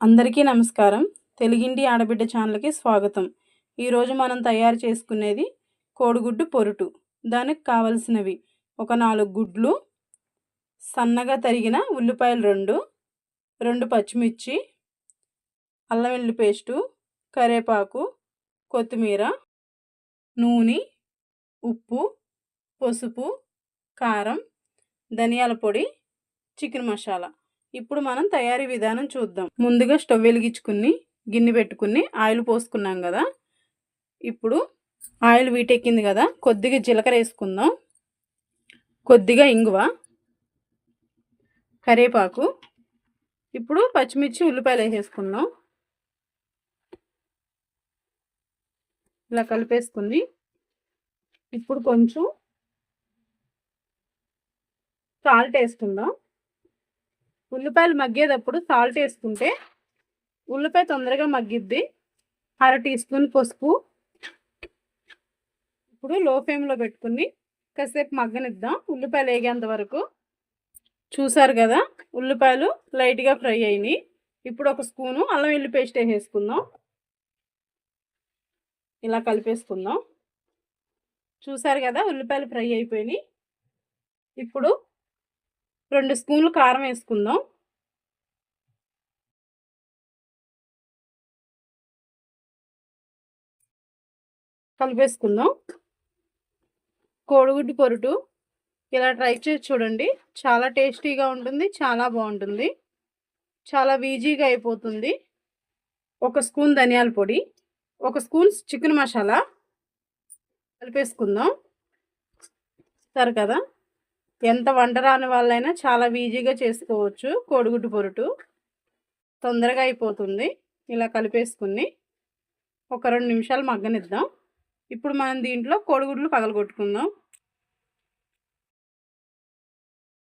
అందరికీ నమస్కారం. తెలుగింటి ఆడబిడ్డ ఛానల్కి స్వాగతం. ఈరోజు మనం తయారు చేసుకునేది కోడిగుడ్డు పొరుటు. దానికి కావలసినవి ఒక నాలుగు గుడ్లు సన్నగా తరిగిన ఉల్లిపాయలు రెండు రెండు పచ్చిమిర్చి అల్లం వెల్లుల్లి పేస్టు కరేపాకు కొత్తిమీర నూనె ఉప్పు పసుపు కారం ధనియాల పొడి చికెన్ మసాలా. ఇప్పుడు మనం తయారీ విధానం చూద్దాం. ముందుగా స్టవ్ వెలిగించుకుని గిన్నె పెట్టుకుని ఆయిల్ పోసుకున్నాం కదా? ఇప్పుడు ఆయిల్ వీటెక్కింది కదా? కొద్దిగా జీలకర్ర వేసుకుందాం. కొద్దిగా ఇంగువ కరేపాకు ఇప్పుడు పచ్చిమిర్చి ఉల్లిపాయలు వేసేసుకుందాం. ఇలా కలిపేసుకుంది. ఇప్పుడు కొంచెం సాల్ట్ వేసుకుందాం. ఉల్లిపాయలు మగ్గేటప్పుడు సాల్ట్ వేసుకుంటే ఉల్లిపాయ తొందరగా మగ్గిద్ది. అర టీ స్పూన్ పసుపు. ఇప్పుడు లో ఫ్లేమ్లో పెట్టుకుని కాసేపు మగ్గనిద్దాం. ఉల్లిపాయలు వేగేంత వరకు. చూసారు కదా ఉల్లిపాయలు లైట్గా ఫ్రై అయినాయి. ఇప్పుడు ఒక స్పూను అల్లం వెల్లి పేస్ట్ వేసేసుకుందాం. ఇలా కలిపేసుకుందాం. చూసారు కదా ఉల్లిపాయలు ఫ్రై అయిపోయినాయి. ఇప్పుడు రెండు స్పూన్లు కారం వేసుకుందాం. కలిపేసుకుందాం. కోడిగుడ్డు పొరుటు ఇలా ట్రై చేసి చూడండి. చాలా టేస్టీగా ఉంటుంది చాలా బాగుంటుంది. చాలా ఈజీగా అయిపోతుంది. ఒక స్పూన్ ధనియాల పొడి ఒక స్పూన్ చికెన్ మసాలా కలిపేసుకుందాం. సరే కదా ఎంత వంట రాని వాళ్ళైనా చాలా ఈజీగా చేసుకోవచ్చు. కోడిగుడ్డు పొరుటు తొందరగా అయిపోతుంది. ఇలా కలిపేసుకుని ఒక రెండు నిమిషాలు మగ్గనిద్దాం. ఇప్పుడు మనం దీంట్లో కోడిగుడ్లు పగలగొట్టుకుందాం.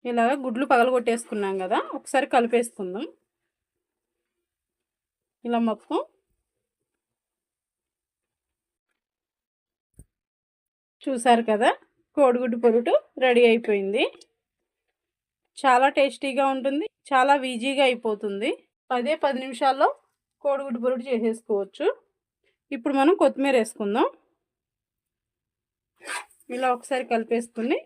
ఇలాగ గుడ్లు పగలగొట్టేసుకున్నాం కదా ఒకసారి కలిపేసుకుందాం. ఇలా మొత్తం చూసారు కదా? కోడిగుడ్డు పొరుటు రెడీ అయిపోయింది. చాలా టేస్టీగా ఉంటుంది చాలా ఈజీగా అయిపోతుంది. పదే పది నిమిషాల్లో కోడిగుడ్డు పొరుటు చేసేసుకోవచ్చు. ఇప్పుడు మనం కొత్తిమీర వేసుకుందాం. ఇలా ఒకసారి కలిపేసుకుని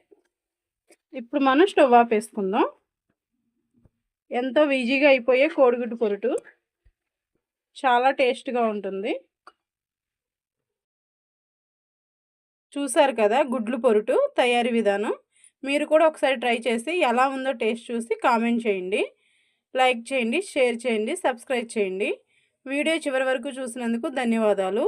ఇప్పుడు మనం స్టవ్ ఆఫ్ వేసుకుందాం. ఎంతో ఈజీగా అయిపోయే కోడిగుడ్డు పొరుటు. చాలా టేస్ట్గా ఉంటుంది. చూసారు కదా! గుడ్లు పొరుటు తయారీ విధానం. మీరు కూడా ఒకసారి ట్రై చేసి ఎలా ఉందో టేస్ట్ చూసి కామెంట్ చేయండి. లైక్ చేయండి షేర్ చేయండి సబ్స్క్రైబ్ చేయండి. వీడియో చివరి వరకు చూసినందుకు ధన్యవాదాలు.